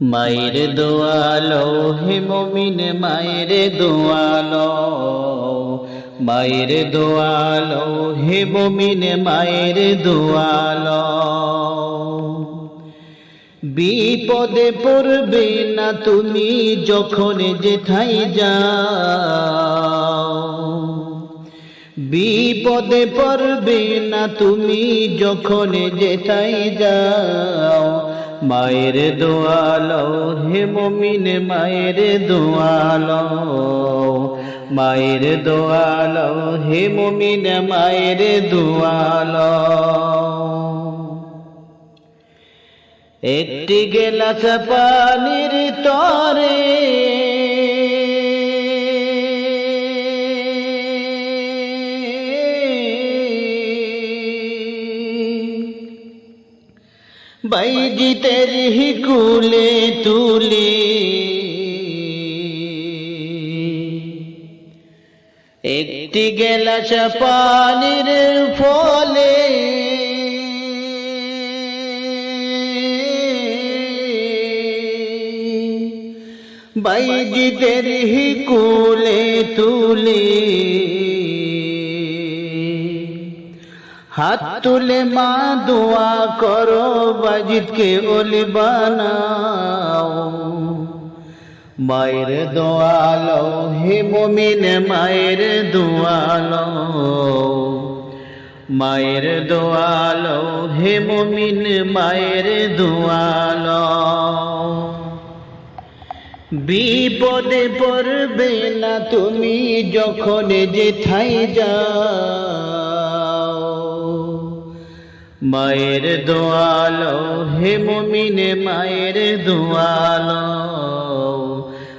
মায়ের দোয়ালো, হে মমিন মায়ের দোয়ালো। মায়ের দোয়ালো, হে মমিন মায়ের দোয়ালো। বিপদে পড়বে না তুমি যখন যেথাই যাও। বিপদে পড়বে না তুমি যখন যেথাই যাও। মায়ের দোয়ালো, হে মমিন মায়ের দোয়ালো। মায়ের দোয়ালো, হে মমিন মায়ের দোয়ালো। একটি গেলাস পানির তরে বাইজিতের কুলে তুলে। একটি গেলাস পানির ফলে বাইজিদের কুলে তুলে। হাত তুলে মা দোয়া করো বাজিদকে ওলি বানাও। মায়ের দোয়ালো হে মমিন মায়ের দোয়ালো মায়ের দোয়ালো হে মমিন মায়ের দোয়ালো বিপদে পড়বে না তুমি, যখন যেথাই যাও। মায়ের দোয়ালো, হে মমিনে মায়ের দোয়ালো।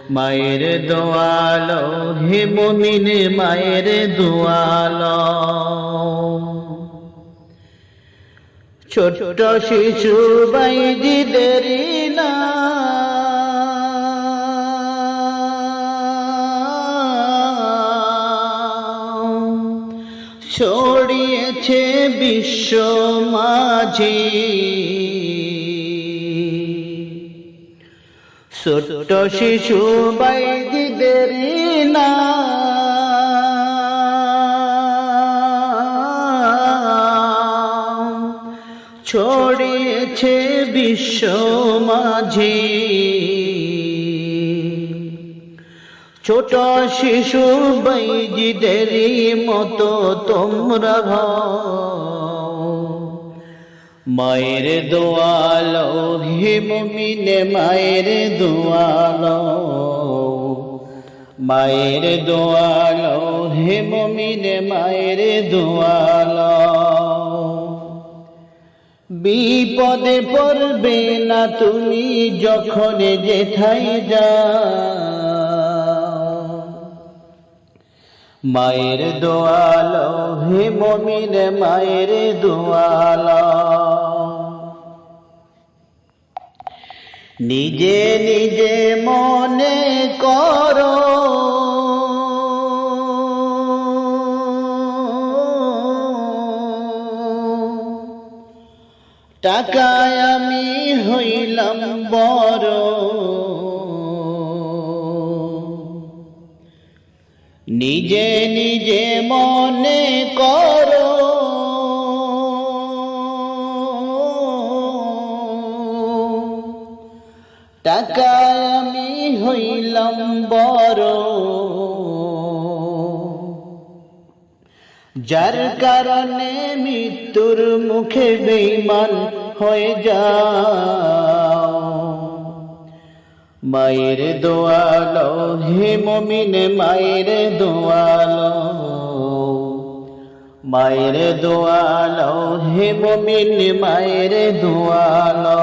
মায়ের দোয়ালো, হে মমিনে মায়ের দোয়ালো। ছোট শিশু বাইদিদের ছড়িয়েছে বিশ্ব মাঝে। ছোট শিশু বাইদিদের না। ছড়িয়েছে বিশ্ব মাঝে। ছোট শিশু বৈজিদের মতো তোমরা মায়ের দোয়ালো হে মমিনে মায়ের দোয়ালো। মায়ের দোয়ালো হে মমিনে মায়ের দোয়ালো। বিপদে পড়বে না তুমি যখন যেথাই যাও। মায়ের দোয়ালো হে মমিন মায়ের দোয়ালো। নিজে নিজে মনে করো। টাকায় আমি হইলাম বড়। নিজে নিজে মনে করো। টাকা আমি হইলাম বড়। যার কারণে মৃত্যুর মুখে বেইমান হয়ে যাও মায়ের দোয়ালো, হে মমিনে মায়ের দোয়ালো। মায়ের দোয়ালো, হে মমিন মায়ের দোয়ালো।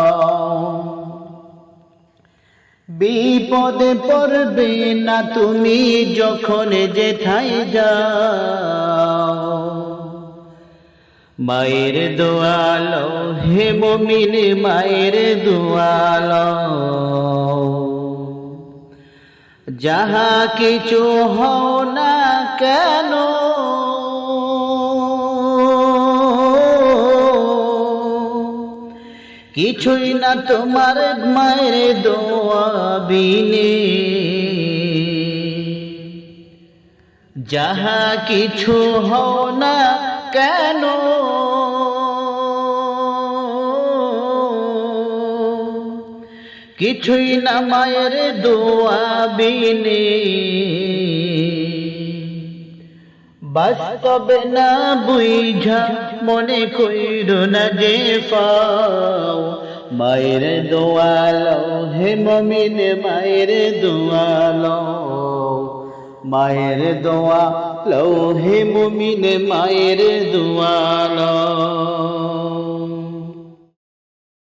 বিপদে পড়বে না তুমি যখন যেথাই যাও। মায়ের দোয়ালো, হে মমিন মায়ের দোয়ালো। যাহা কিছু হও না কেন? কিছুই না তোমার মায়ের দোয়া বিনে। যাহা কিছু হও না কেন? কিছুই না মায়ের দোয়া বিনে। বাস্তবে না বুঝা মনে কইর না যে পাও। মায়ের দোয়ালো হে মমিন, মায়ের দোয়ালো মায়ের দোয়া লৌ হে মমিন, মায়ের দোয়ালো